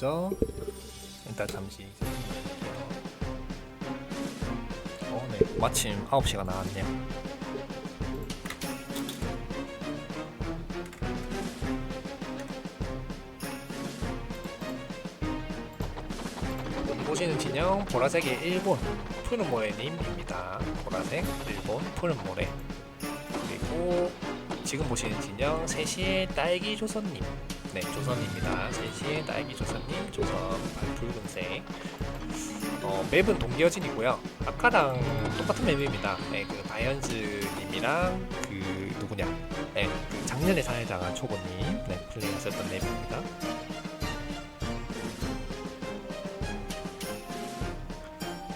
먼저 일단 잠시 어, 네. 마침 9시가 나왔네요. 보시는 진영 보라색의 일본 푸른 모래님입니다. 보라색 일본 푸른 모래 그리고 지금 보시는 진영 3시의 딸기 조선님 네 조선입니다. 3시의 딸기 조선님 조선 붉은색 어, 맵은 동기어진이고요. 아까랑 똑같은 맵입니다. 네, 그 바이언즈님이랑 그 누구냐? 네, 그 작년에 사회자가 초보님 네, 플레이하셨던 맵입니다.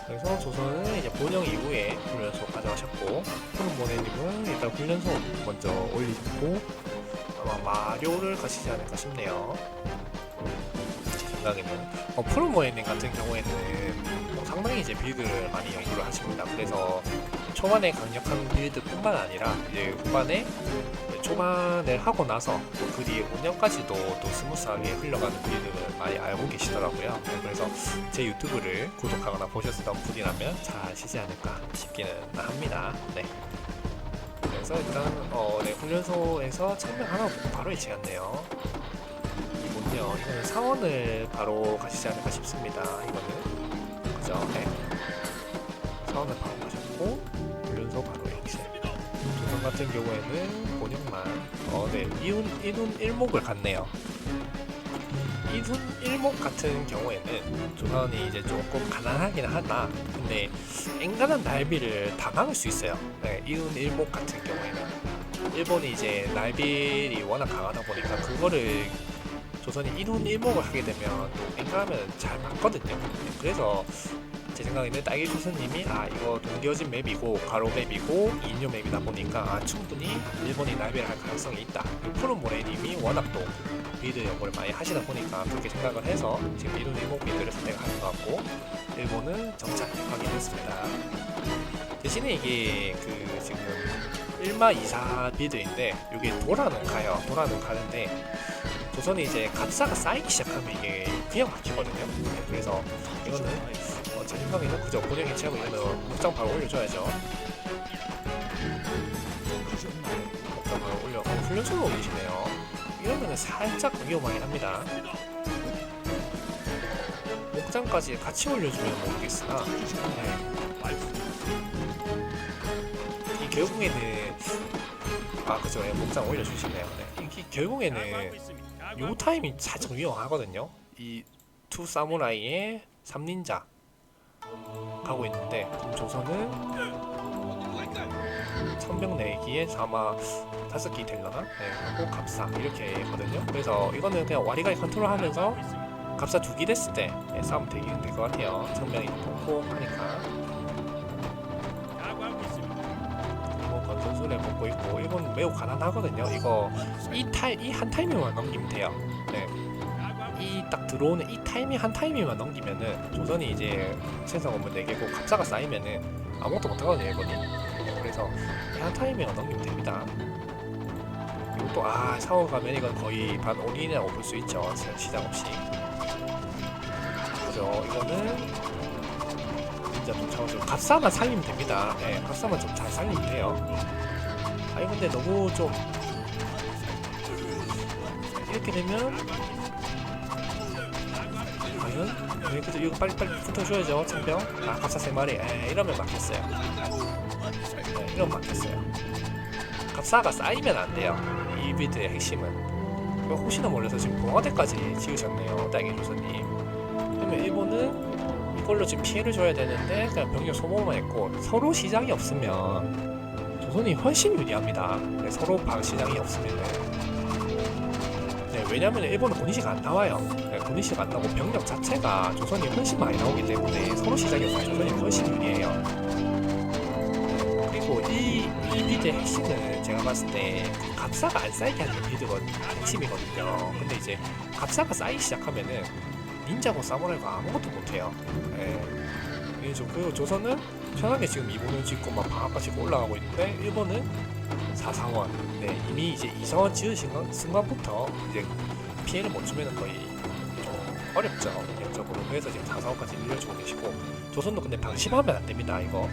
그래서 조선은 이제 본영 이후에 훈련소 가져가셨고 푸른 모네님은 일단 훈련소 먼저 올리고 아마 마료를 가시지 않을까 싶네요. 제 생각에는 어, 모네님 같은 경우에는 어, 상당히 이제 빌드를 많이 연구를 하십니다. 그래서 초반에 강력한 빌드뿐만 아니라 이제 후반에 초반을 하고 나서 또그 뒤에 운영까지도 또 스무스하게 흘러가는 빌드를 많이 알고 계시더라고요. 네, 그래서 제 유튜브를 구독하거나 보셨던 분이라면 잘 아시지 않을까 싶기는 합니다. 네. 그래서 일단 어, 네, 훈련소에서 청명 하나 바로 예측했네요. 이군요. 이거는 사원을 바로 가시지 않을까 싶습니다. 이거는 그죠? 네. 사원을 바로 가셨고 훈련소 바로 엑셀. 조선 같은 경우에는 본영만 어, 네, 이훈 이훈 일목을 갔네요. 이순 일목 같은 경우에는 조선이 이제 조금 가난하긴 하다. 근데 앵간한 날비를 다 막을 수 있어요. 네, 이순 일목 같은 경우에는 일본이 이제 날빌이 워낙 강하다 보니까 그거를 조선이 이룬 일목을 하게 되면 또 앵간하면 잘 막거든요. 네, 그래서 제 생각에는 딸기 조선님이 아 이거 동기어진 맵이고 가로 맵이고 인류 맵이다 보니까 아, 충분히 일본이 날비를 할 가능성이 있다. 푸른 모래님이 워낙 또 비드 연구를 많이 하시다 보니까 그렇게 생각을 해서 지금 이룬 일목 비드를 선택하는 것 같고 일본은 정착하게 됐습니다. 대신에 이게 그 지금 1마 2사 비드인데 이게 도라는 가요. 도라는 가는데 조선이 이제 값사가 쌓이기 시작하면 이게 그냥 막히거든요. 네, 그래서 이거는 어, 제 생각에는 그저 본영이 채하고 이러면 목장 바로 올려줘야죠. 목장 바로 올려. 어, 훈련소로 올리시네요. 이러면 살짝 위험하긴 합니다. 목장까지 같이 올려주면 모르겠으나 네. 이 결국에는 아 그죠 예, 목장 올려주시네요 네. 이, 이 결국에는 요 타임이 살짝 위험하거든요 이 투 사무라이의 삼닌자 가고 있는데 조선은 천병 내기에 아마 다섯 개 되려나? 네, 하고 갑사 이렇게 했거든요. 그래서 이거는 그냥 와리가리 컨트롤하면서 갑사 두개 됐을 때 네, 싸움 되기는 될것 같아요. 천명이 콩콩 하니까 일본 건전술에 먹고 있고 일본 매우 가난하거든요. 이거 이 타임 이한 타이밍만 넘기면 돼요. 네. 이딱 들어오는 이 타이밍 한 타이밍만 넘기면은 조선이 이제 생산 건물 4개고 갑사가 쌓이면은 아무것도 못하거든요 일본이. 네, 그래서 이한 타이밍만 넘기면 됩니다. 이것도 아 샤워 가면 이건 거의 반 올인이라고 볼 수 있죠. 시- 시장 없이. 그죠? 이거는 진짜 좀 잡아주고 갑사만 살리면 됩니다. 네 갑사만 좀 잘 살리면 돼요. 아니 근데 너무 좀 이렇게 되면 그죠. 이거 빨리 빨리 붙어줘야죠 천병. 아 갑사 세 마리. 에 이러면 막혔어요. 네, 이러면 막혔어요. 갑사가 쌓이면 안 돼요. 이 빌드의 핵심은. 혹시나 몰라서 지금 봉화대까지 지으셨네요 땅의 조선님. 그러면 일본은 이걸로 지금 피해를 줘야 되는데 그냥 병력 소모만 했고 서로 시장이 없으면 조선이 훨씬 유리합니다. 네, 서로 방 시장이 없으면은 네, 왜냐면 일본은 본인시가 안 나와요. 네, 본인시가 안 나오고 병력 자체가 조선이 훨씬 많이 나오기 때문에 서로 없어요. 조선이 훨씬 유리해요. 그리고 이, 이 빌드의 핵심은 제가 봤을 때 갑사가 안 쌓이게 하는 게 빌드가 핵심이거든요. 근데 이제 갑사가 쌓이기 시작하면은 닌자고 사무라이가 아무것도 못해요. 네. 이게 좀 그리고 조선은 편하게 지금 이번을 짓고 막 방학까지 올라가고 있는데 일본은 사상원 네 이미 이제 이상원 지으신 건 순간부터 이제 피해를 못 주면 거의 좀 어렵죠. 운영적으로. 그래서 지금 4, 4호까지 밀려주고 계시고 조선도 근데 방심하면 안 됩니다 이거.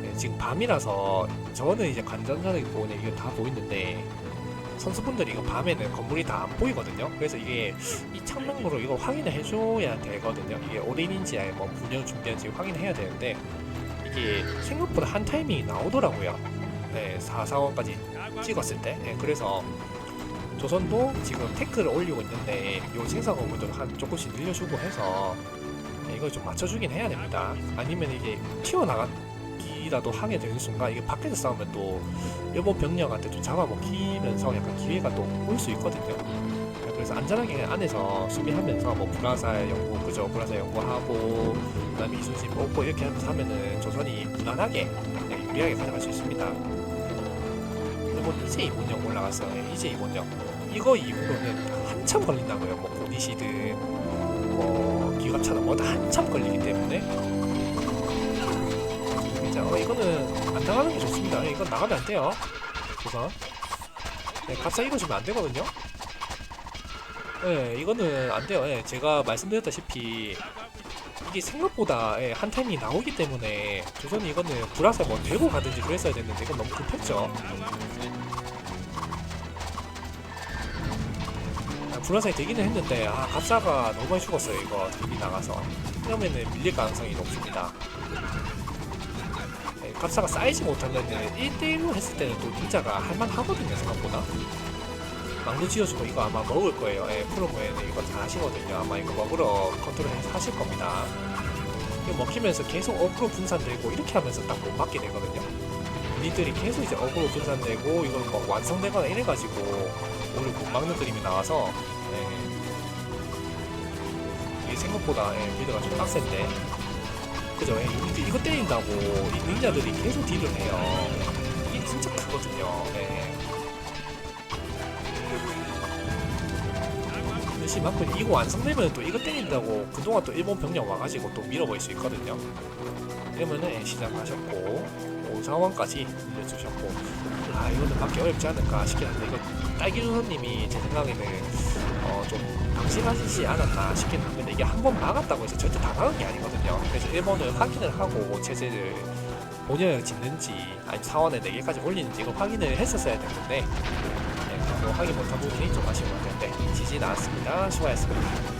네, 지금 밤이라서 저는 이제 관전자들 보면 이게 다 보이는데 선수분들이 이거 밤에는 건물이 다 안 보이거든요. 그래서 이게 이 창문으로 이거 확인을 해줘야 되거든요. 이게 올인인지 아니 뭐 분열 준비한지 확인해야 되는데 이게 생각보다 한 타이밍이 나오더라고요. 네 4, 4호까지 찍었을 때. 네, 그래서 조선도 지금 태클을 올리고 있는데 요 생산 건물들을 한 조금씩 늘려주고 해서 네, 이걸 좀 맞춰주긴 해야 됩니다. 아니면 이게 튀어나가 기라도 하게 되는 순간 이게 밖에서 싸우면 또 일본 병력한테 좀 잡아먹히면서 약간 기회가 또 올 수 있거든요. 네, 그래서 안전하게 그냥 안에서 수비하면서 뭐 불화살 연구 그죠 불화살 연구하고 그다음에 이순신 뽑고 이렇게 하면서 하면은 조선이 무난하게 네, 유리하게 가져갈 수 있습니다. 일본 이제 이본영 올라갔어요. 네, 이제 이본영. 이거 이후로는 한참 걸린다고요. 뭐 고니시드, 뭐 기갑차나 뭐다 한참 걸리기 때문에. 어, 이거는 안 나가는 게 좋습니다. 네, 이건 나가면 안 돼요. 우선. 네, 값싸 이러시면 안 되거든요. 네, 이거는 안 돼요. 예, 제가 말씀드렸다시피 이게 생각보다 예, 한 타이밍이 나오기 때문에 조선이 이거는 불화살 뭐 되고 가든지 그랬어야 됐는데 이건 너무 급했죠. 아, 불화살이 되기는 했는데 아 갑사가 너무 많이 죽었어요 이거 데뷔 나가서 이러면은 밀릴 가능성이 높습니다 네, 갑사가 쌓이지 못하면 1대1로 했을 때는 또 닌자가 할만하거든요 생각보다. 망도 지어주고 이거 아마 먹을 거예요. 예, 프로모에는 이거 다 하시거든요. 아마 이거 먹으러 컨트롤 해서 하실 겁니다. 이거 먹히면서 계속 어그로 분산되고 이렇게 하면서 딱 못 맞게 되거든요. 니들이 계속 이제 어그로 분산되고 이걸 뭐 완성되거나 이래가지고 오히려 못 막는 그림이 나와서 예. 이게 생각보다 예, 미드가 좀 빡센데 그죠? 예, 이거, 때린다고 이 닌자들이 계속 딜을 해요. 이게 진짜 크거든요. 예. 열심히 맞고 이거 완성되면 또 이거 때린다고 그동안 또 일본 병력 와가지고 또 밀어버릴 수 있거든요. 그러면은 예, 시작하셨고 5상황까지 밀려주셨고. 아 이거는 맞기 어렵지 않을까 싶긴 한데 이거 딸기누선님이 제 생각에는 어, 좀 방심하시지 않았나 싶긴 한데 이게 한 번 막았다고 해서 절대 다 막은 게 아니거든요. 그래서 일본을 확인을 하고 체제를 본연을 짓는지 아니면 사원에 4개까지 올리는지 이거 확인을 했었어야 됐는데 네, 그거 확인 못한 부분이 좀 아쉬운 것 같은데 지지 나왔습니다. 수고하셨습니다